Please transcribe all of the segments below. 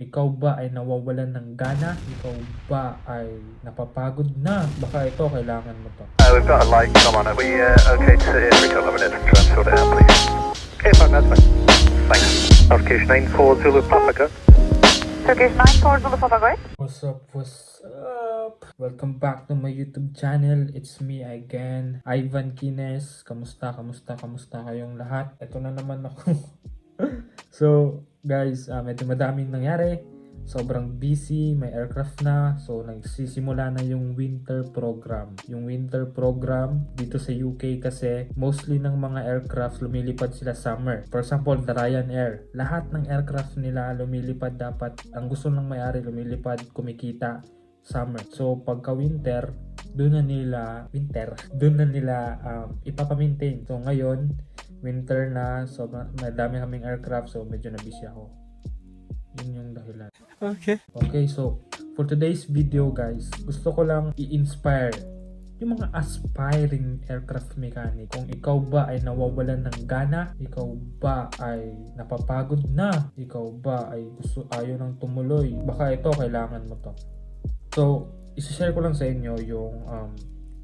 Ikaw ba ay nawawalan ng gana? Ikaw ba ay napapagod na? Baka ito, kailangan mo to. Uh, we've got a light. Come on, are we uh, okay to sit here for a couple of minutes and try and sort it out, please? Okay, fine, that's fine. Thanks. Allocation 94 Zulu Papa, go. Turkish 94 Zulu Papa Goy. What's up? What's up? Welcome back to my YouTube channel. It's me again, Ivan Kines. Kamusta, kamusta, kamusta kayong lahat? Ito na naman ako. so, guys, uh, medyo madaming nangyari. Sobrang busy, may aircraft na. So, nagsisimula na yung winter program. Yung winter program dito sa UK kasi mostly ng mga aircraft lumilipad sila summer. For example, the Ryanair. Lahat ng aircraft nila lumilipad dapat. Ang gusto ng may-ari lumilipad, kumikita summer. So, pagka winter, doon na nila, winter, doon na nila um, ipapamaintain. So, ngayon, winter na, so ma- madami kaming aircraft, so medyo na busy ako. Yun yung dahilan. Okay. Okay, so for today's video guys, gusto ko lang i-inspire yung mga aspiring aircraft mechanic. Kung ikaw ba ay nawawalan ng gana, ikaw ba ay napapagod na, ikaw ba ay gusto ayaw nang tumuloy, baka ito kailangan mo to. So, isi-share ko lang sa inyo yung um,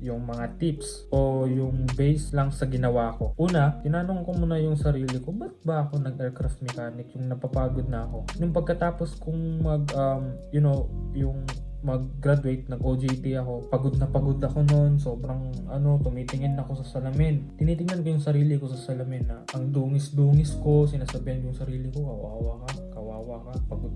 yung mga tips o yung base lang sa ginawa ko. Una, tinanong ko muna yung sarili ko, ba't ba ako nag-aircraft mechanic yung napapagod na ako? Nung pagkatapos kong mag, um, you know, yung mag-graduate, nag-OJT ako. Pagod na pagod ako noon. Sobrang, ano, tumitingin ako sa salamin. Tinitingnan ko yung sarili ko sa salamin na ang dungis-dungis ko. Sinasabihan yung sarili ko, kawawa ka, kawawa ka, pagod.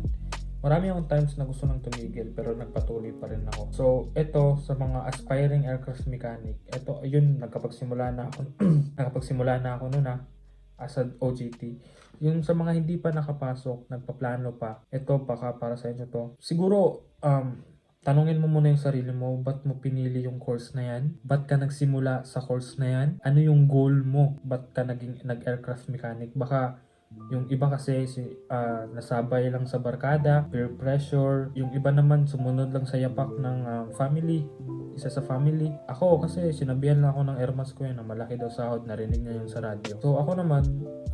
Marami akong times na gusto nang tumigil pero nagpatuloy pa rin ako. So, ito sa mga aspiring aircraft mechanic, ito yun nagkapagsimula na ako nakapagsimula na ako noon na as an OJT. Yung sa mga hindi pa nakapasok, nagpaplano pa, ito baka para sa inyo to. Siguro um tanungin mo muna yung sarili mo, ba't mo pinili yung course na yan? Ba't ka nagsimula sa course na yan? Ano yung goal mo? Ba't ka naging nag-aircraft mechanic? Baka yung iba kasi si ah, nasabay lang sa barkada, peer pressure. Yung iba naman sumunod lang sa yapak ng ah, family, isa sa family. Ako kasi sinabihan lang ako ng airmas ko yan na malaki daw sahod, narinig niya yun sa radyo. So ako naman,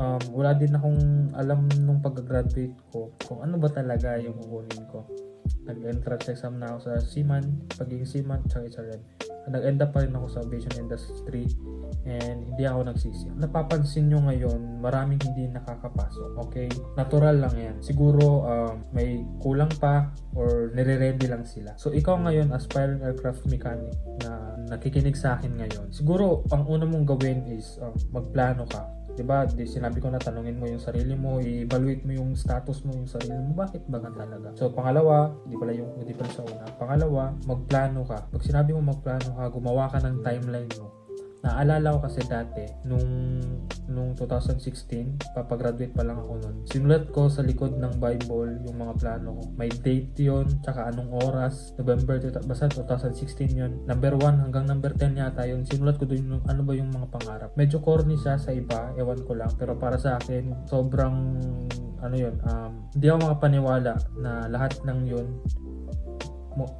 um, wala din akong alam nung pag-graduate ko kung ano ba talaga yung kukunin ko. Nag-entrance exam na ako sa Seaman, pagiging Seaman, tsaka HRM. Nag-end up pa rin ako sa aviation industry and hindi ako nagsisi. Napapansin nyo ngayon, maraming hindi nakakapasok. Okay? Natural lang yan. Siguro um, may kulang pa or nire-ready lang sila. So ikaw ngayon, aspiring aircraft mechanic na nakikinig sa akin ngayon, siguro ang una mong gawin is um, magplano ka. 'Di ba? Di sinabi ko na tanungin mo yung sarili mo, i-evaluate mo yung status mo, yung sarili mo, bakit ba ganun talaga? So pangalawa, hindi pala yung hindi pala sa una. Pangalawa, magplano ka. Pag sinabi mo magplano ka, gumawa ka ng timeline mo. Naalala ko kasi dati, nung, nung 2016, papagraduate pa lang ako nun. Sinulat ko sa likod ng Bible yung mga plano ko. May date yon tsaka anong oras, November, basta 2016 yon Number 1 hanggang number 10 yata yun. Sinulat ko dun yung ano ba yung mga pangarap. Medyo corny siya sa iba, ewan ko lang. Pero para sa akin, sobrang, ano yun, um, hindi ako makapaniwala na lahat ng yun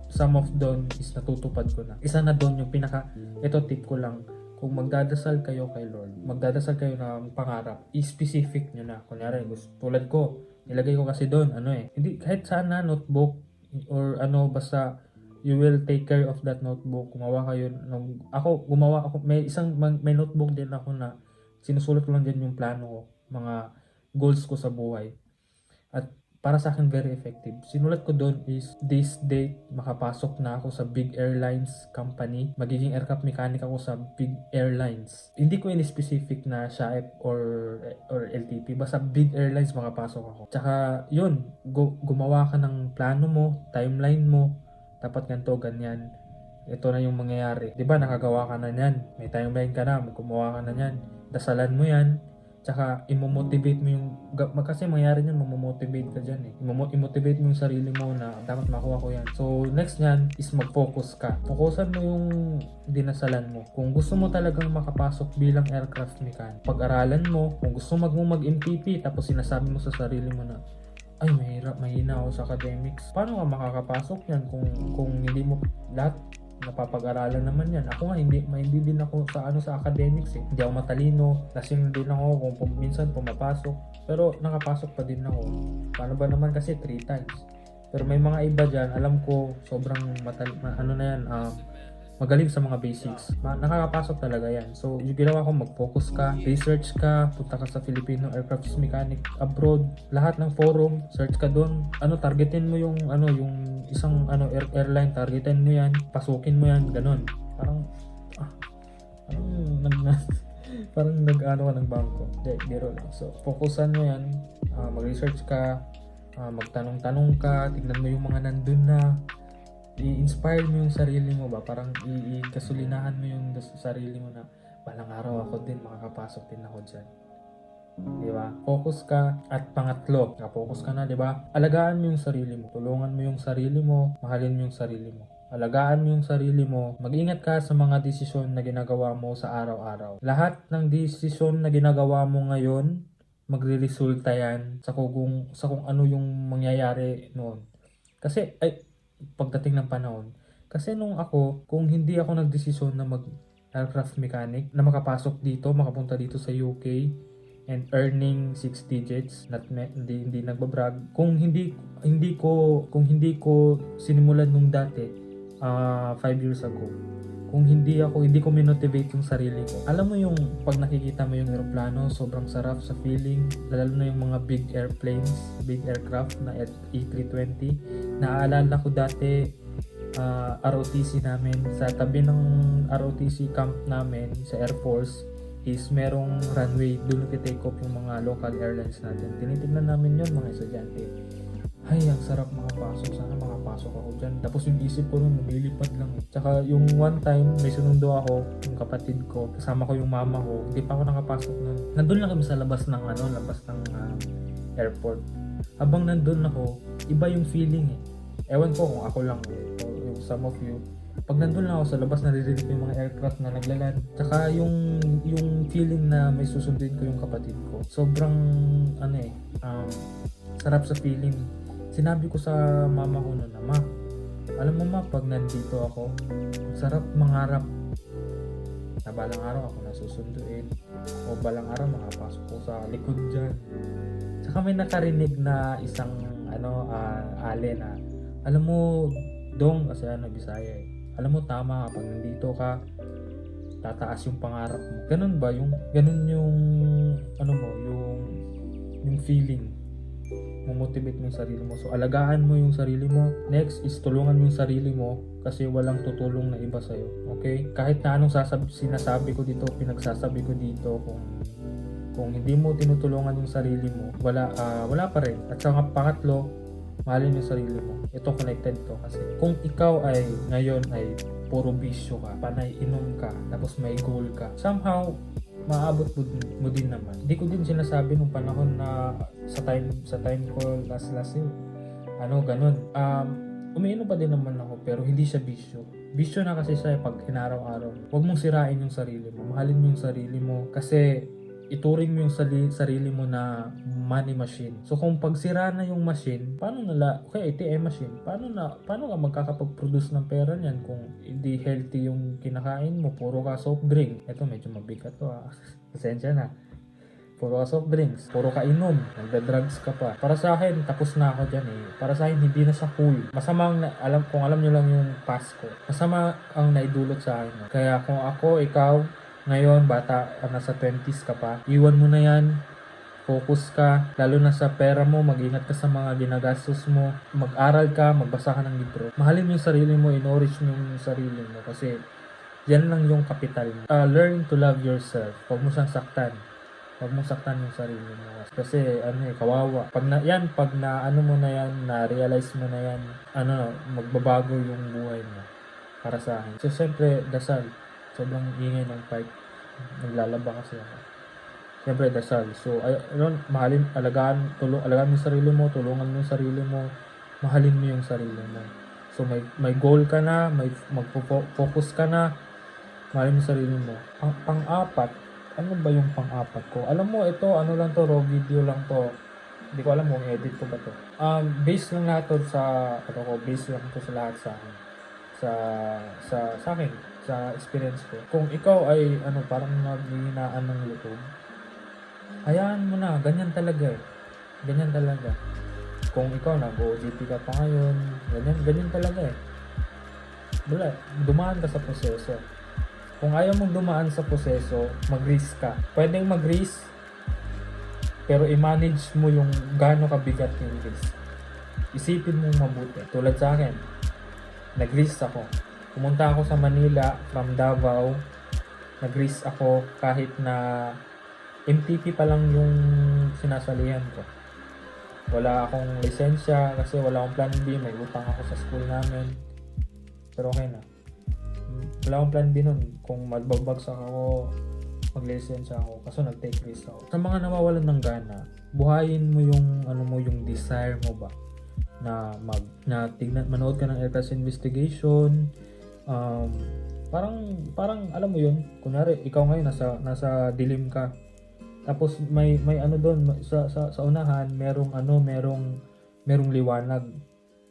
some of doon is natutupad ko na. Isa na doon yung pinaka, ito tip ko lang, kung magdadasal kayo kay Lord, magdadasal kayo ng pangarap, i-specific nyo na. Kunyari, gusto, tulad ko, nilagay ko kasi doon, ano eh, hindi, kahit saan na, notebook, or ano, basta, you will take care of that notebook. Gumawa kayo ng, ako, gumawa ako, may isang, may notebook din ako na, sinusulat ko lang din yung plano ko, mga goals ko sa buhay. At para sa akin very effective. Sinulat ko doon is this date makapasok na ako sa big airlines company. Magiging aircraft mechanic ako sa big airlines. Hindi ko in-specific na SHAEP or or LTP. Basta big airlines makapasok ako. Tsaka yun, gu- gumawa ka ng plano mo, timeline mo, dapat ganito, ganyan. Ito na yung mangyayari. ba nakagawa ka na niyan. May timeline ka na, gumawa ka na niyan. Dasalan mo 'yan. Tsaka, imomotivate mo yung, kasi mangyari niyan, mamomotivate ka dyan eh. Imo- I-motivate mo yung sarili mo na dapat makuha ko yan. So, next niyan is mag-focus ka. Focusan mo yung dinasalan mo. Kung gusto mo talagang makapasok bilang aircraft mechanic, pag-aralan mo, kung gusto mo mag-MPP, tapos sinasabi mo sa sarili mo na, ay mahirap, mahina ako sa academics. Paano ka makakapasok yan kung, kung hindi mo lahat napapag-aralan naman yan. Ako nga, hindi, hindi din ako sa ano sa academics eh. Hindi ako matalino. Lasing din ako kung pum- minsan pumapasok. Pero nakapasok pa din ako. Paano ba naman kasi 3 times. Pero may mga iba dyan, alam ko, sobrang matal ma- ano na yan, um, magaling sa mga basics. Nakakapasok talaga yan. So, yung ginawa ko, mag-focus ka, research ka, punta ka sa Filipino Aircraft Mechanic abroad, lahat ng forum, search ka doon. Ano, targetin mo yung, ano, yung isang, ano, air- airline, targetin mo yan, pasukin mo yan, ganun. Parang, ah, parang, nag, parang nag-ano ka ng bangko. Hindi, biro lang. So, focusan mo yan, ah, mag-research ka, ah, magtanong-tanong ka, tignan mo yung mga nandun na, i-inspire mo yung sarili mo ba? Parang i-kasulinahan mo yung sarili mo na balang araw ako din, makakapasok din ako dyan. Di ba? Focus ka. At pangatlo, focus ka na, di ba? Alagaan mo yung sarili mo. Tulungan mo yung sarili mo. Mahalin mo yung sarili mo. Alagaan mo yung sarili mo. Mag-ingat ka sa mga desisyon na ginagawa mo sa araw-araw. Lahat ng desisyon na ginagawa mo ngayon, magre-resulta yan sa kung, sa kung ano yung mangyayari noon. Kasi, ay, pagdating ng panahon. Kasi nung ako, kung hindi ako nagdesisyon na mag aircraft mechanic, na makapasok dito, makapunta dito sa UK, and earning 6 digits, not me, hindi, hindi nagbabrag. Kung hindi, hindi ko, kung hindi ko sinimulan nung dati, 5 years ago, kung hindi ako, hindi ko minotivate yung sarili ko. Alam mo yung pag nakikita mo yung aeroplano, sobrang sarap sa feeling, lalo na yung mga big airplanes, big aircraft na E320. Naaalala ko dati, ah, ROTC namin, sa tabi ng ROTC camp namin sa Air Force, is merong runway, doon nag-take off yung mga local airlines natin. Tinitignan namin yun mga estudyante. Ay, ang sarap makapasok. Sana makapasok ako dyan. Tapos yung isip ko nun, lumilipad lang. Tsaka yung one time, may sunundo ako, yung kapatid ko, kasama ko yung mama ko, hindi pa ako nakapasok nun. Nandun lang kami sa labas ng, ano, labas ng ah, airport. Habang nandun ako, iba yung feeling eh. Ewan ko kung ako lang eh, o yung some of you. Pag nandun lang ako sa labas, naririnig ko yung mga aircraft na naglaland. Tsaka yung, yung feeling na may susundin ko yung kapatid ko. Sobrang, ano eh, um, sarap sa feeling. Sinabi ko sa mama ko noon na, Ma, alam mo ma, pag nandito ako, sarap mangarap na balang araw ako nasusunduin o balang araw makapasok ko sa likod dyan. Tsaka may nakarinig na isang ano, ah, ale na, alam mo, dong, kasi ano, Bisaya eh. Alam mo, tama, pag nandito ka, tataas yung pangarap mo. Ganun ba? Yung, ganun yung, ano mo, yung, yung feeling motivate mo yung sarili mo. So, alagaan mo yung sarili mo. Next is tulungan mo yung sarili mo kasi walang tutulong na iba sa'yo. Okay? Kahit na anong sasab- sinasabi ko dito, pinagsasabi ko dito, kung kung hindi mo tinutulungan yung sarili mo, wala ah, wala pa rin. At saka pangatlo, mahalin yung sarili mo. Ito connected to kasi kung ikaw ay ngayon ay puro bisyo ka, panay inom ka, tapos may goal ka, somehow maabot mo, mo din naman. Hindi ko din sinasabi nung panahon na sa time sa time ko last last year. Ano, ganun. Um, umiinom pa din naman ako pero hindi siya bisyo. Bisyo na kasi siya pag inaraw-araw. Huwag mong sirain yung sarili mo. Mahalin mo yung sarili mo kasi ituring mo yung sarili mo na money machine. So kung pagsira na yung machine, paano nala, okay, ATM machine, paano na, paano ka magkakapag-produce ng pera niyan kung hindi healthy yung kinakain mo, puro ka soft drink. Ito medyo mabigat to ah. Pasensya na. Puro ka soft drinks, puro ka inom, nagda-drugs ka pa. Para sa akin, tapos na ako dyan eh. Para sa akin, hindi na siya cool. Masama ang, na- alam, kung alam nyo lang yung past ko, masama ang naidulot sa akin. Kaya kung ako, ikaw, ngayon, bata, ah, nasa 20s ka pa, iwan mo na yan, focus ka, lalo na sa pera mo, mag-ingat ka sa mga ginagastos mo, mag-aral ka, magbasa ka ng libro. Mahalin mo yung sarili mo, in-nourish mo yung sarili mo kasi yan lang yung kapital mo. Ah, learn to love yourself. Huwag mo siyang saktan. Huwag mong saktan yung sarili mo. Kasi ano eh, kawawa. Pag na, yan, pag na ano mo na yan, na-realize mo na yan, ano, magbabago yung buhay mo. Para sa akin. So, siyempre, dasal. Sobrang ingay ng pipe. Naglalaba kasi ako. Siyempre, dasal. So, ay, ano, mahalin, alagaan, tulong, alagaan mo yung sarili mo, tulungan mo yung sarili mo, mahalin mo yung sarili mo. So, may, may goal ka na, may mag-focus ka na, mahalin mo yung sarili mo. Ang pang-apat, ano ba yung pang-apat ko? Alam mo, ito, ano lang to, raw video lang to. Hindi ko alam kung edit ko ba to. Um, based lang lahat to sa, ano ko, based lang to sa lahat sa akin. sa sa sa akin sa experience ko. Kung ikaw ay ano parang naghihinaan ng loob hayaan mo na ganyan talaga eh. Ganyan talaga. Kung ikaw nag-OJT ka pa ngayon ganyan ganyan talaga eh. Wala dumaan ka sa proseso. Kung ayaw mong dumaan sa proseso mag-risk ka. Pwedeng mag-risk pero i-manage mo yung gaano kabigat yung risk. Isipin mong mabuti. Tulad sa akin nag-risk ako pumunta ako sa Manila from Davao. Nag-risk ako kahit na MTP pa lang yung sinasalihan ko. Wala akong lisensya kasi wala akong plan B. May utang ako sa school namin. Pero okay na. Wala akong plan B nun. Kung magbabagsak ako maglisensya ako. Kaso nag-take risk ako. Sa mga nawawalan ng gana buhayin mo yung ano mo yung desire mo ba na mag na tignan manood ka ng aircraft investigation um, parang parang alam mo yun kunwari ikaw ngayon nasa nasa dilim ka. Tapos may may ano doon sa, sa sa unahan merong ano merong merong liwanag.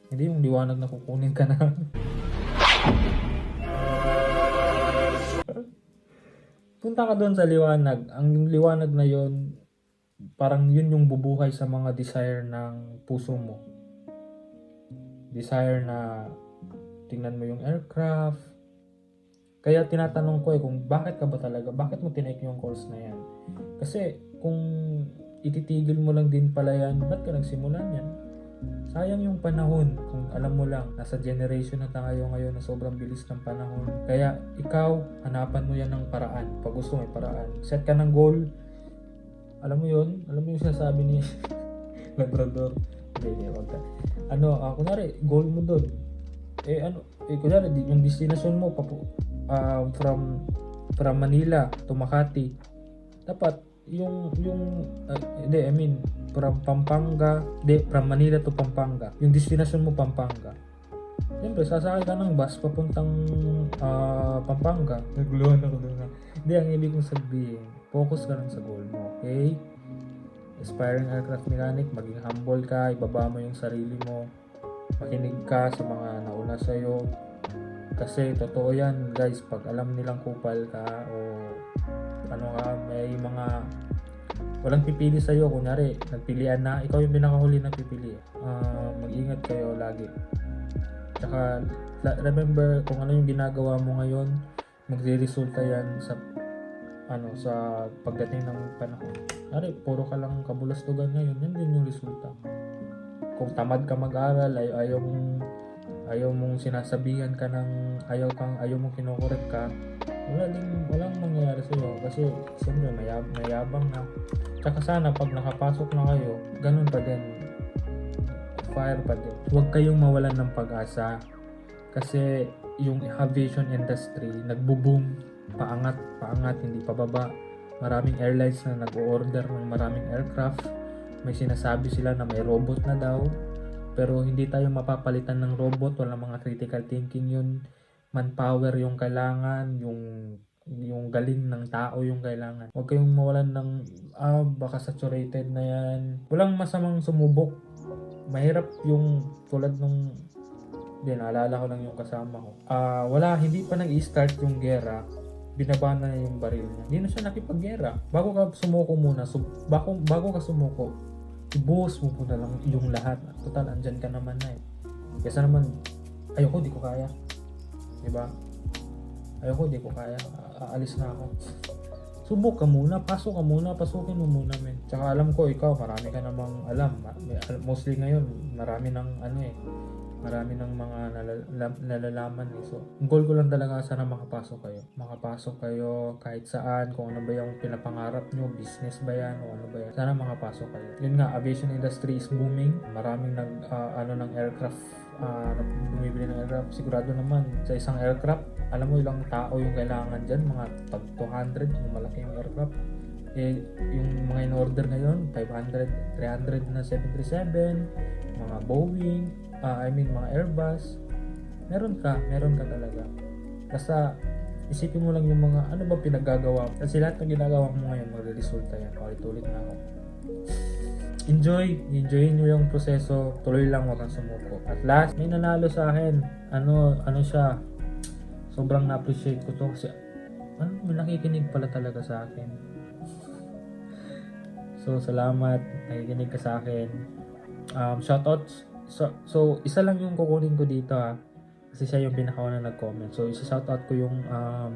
Hindi yung liwanag na kukunin ka na. Punta ka doon sa liwanag. Ang liwanag na yon parang yun yung bubuhay sa mga desire ng puso mo. Desire na tingnan mo yung aircraft. Kaya tinatanong ko eh kung bakit ka ba talaga, bakit mo tinake yung course na yan? Kasi kung ititigil mo lang din pala yan, ba't ka nagsimulan yan? Sayang yung panahon kung alam mo lang, nasa generation na tayo ngayon na sobrang bilis ng panahon. Kaya ikaw, hanapan mo yan ng paraan. Pag gusto may paraan. Set ka ng goal. Alam mo yun? Alam mo yung sinasabi ni Labrador? Hindi, hindi, ano, ah, kunwari, goal mo doon. Eh, ano, eh, kunwari, di- yung destination mo, papu, ah, from, from Manila to Makati, dapat, yung, yung, ah, hindi, I mean, from Pampanga, hindi, from Manila to Pampanga, yung destination mo, Pampanga. Siyempre, sasakay ka ng bus papuntang ah, Pampanga. Naguluhan ako doon na. Hindi, ang ibig kong sabihin, focus ka lang sa goal mo, okay? aspiring aircraft mechanic, maging humble ka, ibaba mo yung sarili mo, makinig ka sa mga nauna sa'yo. Kasi totoo yan guys, pag alam nilang kupal ka o ano ka, may mga walang pipili sa'yo. Kunyari, nagpilian na, ikaw yung pinakahuli na pipili. Ah, mag-ingat kayo lagi. Tsaka, remember kung ano yung ginagawa mo ngayon, magre-resulta yan sa ano sa pagdating ng panahon. Ari, puro ka lang kabulastugan ngayon, yan din yung resulta. Kung tamad ka mag-aral, ay ayaw mong ayaw mong sinasabihan ka ng ayaw kang ayaw mong kinokorek ka, wala din walang mangyayari sa iyo kasi siyempre mayab, mayabang na. Tsaka sana pag nakapasok na kayo, ganun pa din. Fire pa din. Huwag kayong mawalan ng pag-asa kasi yung aviation industry nagbo-boom paangat, paangat, hindi pababa. Maraming airlines na nag-order ng maraming aircraft. May sinasabi sila na may robot na daw. Pero hindi tayo mapapalitan ng robot. Walang mga critical thinking yun. Manpower yung kailangan. Yung yung galing ng tao yung kailangan. Huwag kayong mawalan ng, ah, baka saturated na yan. Walang masamang sumubok. Mahirap yung tulad nung hindi, naalala ko lang yung kasama ko. Ah, wala, hindi pa nag-i-start yung gera binaba na yung baril niya. Hindi na siya nakipaggera. Bago ka sumuko muna, so, bago, bago ka sumuko, ibuhos mo muna lang yung lahat. Total, andyan ka naman na eh. Kesa naman, ayoko, di ko kaya. Diba? Ayoko, di ko kaya. Aalis na ako. Subok ka muna, pasok ka muna, pasukin mo muna, men. Tsaka alam ko, ikaw, marami ka namang alam. Mostly ngayon, marami ng ano eh, marami ng mga nalala- nalalaman eh. So, ang goal ko lang talaga sana makapasok kayo. Makapasok kayo kahit saan, kung ano ba yung pinapangarap nyo, business ba yan, o ano ba yan. Sana makapasok kayo. Yun nga, aviation industry is booming. Maraming nag, ah, ano ng aircraft, na bumibili ng aircraft. Sigurado naman, sa isang aircraft, alam mo ilang tao yung kailangan dyan, mga tag 200, yung malaki yung aircraft. Eh, yung mga in-order ngayon, 500, 300 na 737, mga Boeing, ah, I mean mga Airbus. Meron ka, meron ka talaga. Basta isipin mo lang yung mga ano ba pinaggagawa mo. Kasi lahat ng ginagawa mo ngayon, magre-resulta yan. Paulit-ulit na ako. enjoy, enjoy nyo yung proseso, tuloy lang wag kang sumuko. At last, may nanalo sa akin. Ano, ano siya, sobrang na-appreciate ko to kasi ano, may nakikinig pala talaga sa akin. So, salamat. Nakikinig ka sa akin. Um, shoutouts. So, so, isa lang yung kukunin ko dito ha. Kasi siya yung pinakauna nag-comment. So, isa shoutout ko yung um,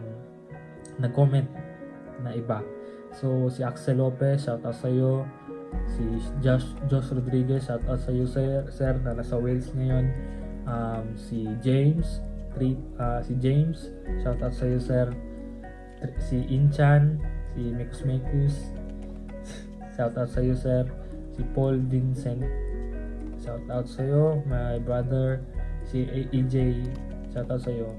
nag-comment na iba. So, si Axel Lopez, shoutout sa iyo. Si Josh, Josh Rodriguez, shoutout sa iyo, sir, sir na nasa Wales ngayon. Um, si James, tri, ah, si James, shoutout sa iyo, sir. Si Inchan, si Mekus Mekus, shoutout sa iyo, sir. Si Paul Vincent, shoutout sa iyo, my brother. Si A- AJ, shoutout sa iyo.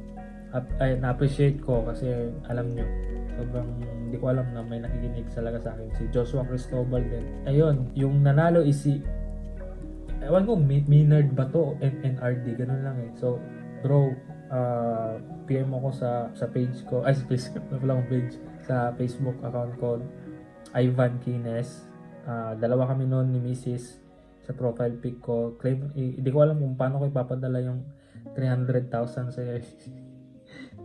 At ay, na-appreciate ko kasi alam nyo, sobrang hindi ko alam na may nakikinig talaga sa akin. Si Joshua Cristobal din. Ayun, yung nanalo is si ewan ko, Minard ba to? N- NRD, ganun lang eh. So, bro, uh, PM ako sa sa page ko, ay sa page, wala akong page, sa Facebook account ko, Ivan Kines. Ah, dalawa kami noon ni Mrs. sa profile pic ko. Claim, hindi ko alam kung paano ko ipapadala yung 300,000 sa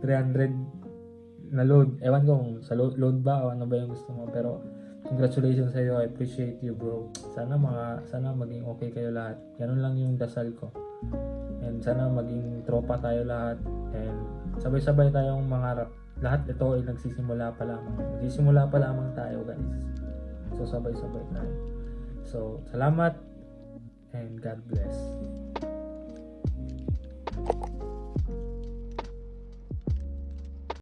300 na load. Ewan ko kung sa load, load ba o ano ba yung gusto mo. Pero congratulations sa iyo. I appreciate you, bro. Sana mga sana maging okay kayo lahat. Ganun lang yung dasal ko. And sana maging tropa tayo lahat. And sabay-sabay tayong mangarap. Lahat ito ay nagsisimula pa lamang. Nagsisimula pa lamang tayo, guys. So sabay-sabay tayo. So, salamat and God bless.